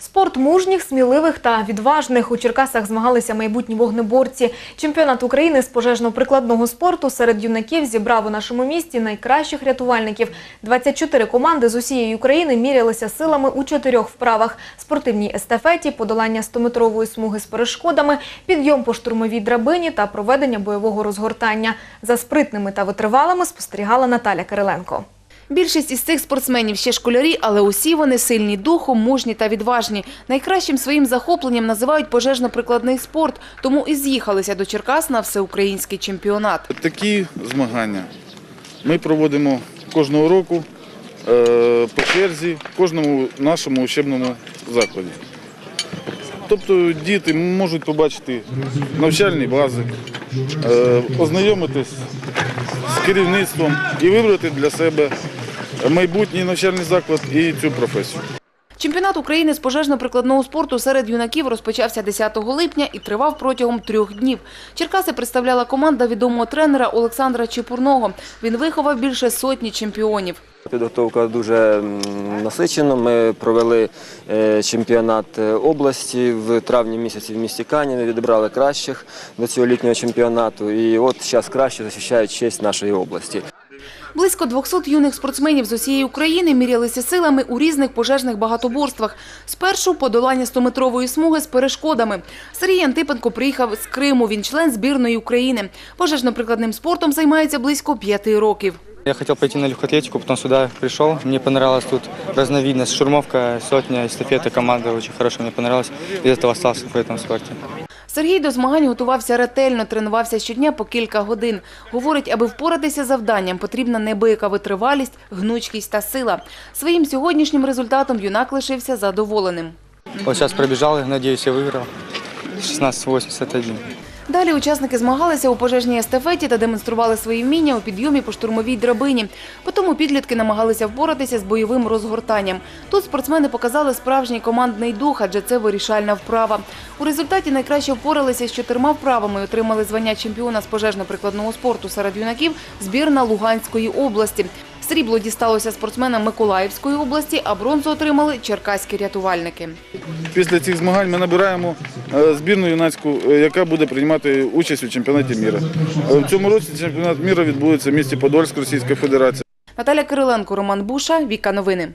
Спорт мужніх, сміливих та відважних у Черкасах змагалися майбутні вогнеборці. Чемпіонат України з пожежно-прикладного спорту серед юнаків зібрав у нашому місті найкращих рятувальників. 24 команди з усієї України мірялися силами у чотирьох вправах: спортивній естафеті, подолання 100-метрової смуги з перешкодами, підйом по штурмовій драбині та проведення бойового розгортання. За спритними та витривалими спостерігала Наталя Кириленко. Більшість із цих спортсменів ще школярі, але усі вони сильні духом, мужні та відважні. Найкращим своїм захопленням називають пожежно-прикладний спорт, тому і з'їхалися до Черкас на всеукраїнський чемпіонат. Такі змагання ми проводимо кожного року е, по черзі в кожному нашому учебному закладі. Тобто діти можуть побачити навчальні бази, е, ознайомитись з керівництвом і вибрати для себе майбутній навчальний заклад і цю професію. Чемпіонат України з пожежно-прикладного спорту серед юнаків розпочався 10 липня і тривав протягом трьох днів. Черкаси представляла команда відомого тренера Олександра Чепурного. Він виховав більше сотні чемпіонів. Підготовка дуже насичена. Ми провели е, чемпіонат е, області в травні місяці в місті Каніві, відібрали кращих до цього літнього чемпіонату. І от зараз краще захищають честь нашої області. Близько 200 юних спортсменів з усієї України мірялися силами у різних пожежних багатоборствах. Спершу подолання 100-метрової смуги з перешкодами. Сергій Антипенко приїхав з Криму. Він член збірної України. Пожежно-прикладним спортом займається близько п'яти років. Я хотел пойти на легкую атлетику, потом сюда пришел. Мне понравилась тут разновидность. Штурмовка, сотня, эстафета, команда очень хорошая, мне понравилась. Из этого остался в этом спорте. Сергій до змагань готувався ретельно, тренувався щодня по кілька годин. Говорить, аби впоратися завданням, потрібна небияка витривалість, гнучкість та сила. Своїм сьогоднішнім результатом юнак лишився задоволеним. Ось зараз пробежал, сподіваюся, виграв. выиграл. 16.81. Далі учасники змагалися у пожежній естафеті та демонстрували свої вміння у підйомі по штурмовій драбині. Потім підлітки намагалися впоратися з бойовим розгортанням. Тут спортсмени показали справжній командний дух, адже це вирішальна вправа. У результаті найкраще впоралися з чотирма вправами і отримали звання чемпіона з пожежно-прикладного спорту серед юнаків збірна Луганської області. Срібло дісталося спортсменам Миколаївської області, а бронзу отримали черкаські рятувальники. Після цих змагань ми набираємо е, збірну юнацьку, е, яка буде приймати участь у чемпіонаті міра. Е, В цьому році чемпіонат міра відбудеться в місті Подольськ Російської Федерації. Наталя Кириленко, Роман Буша, Віка Новини.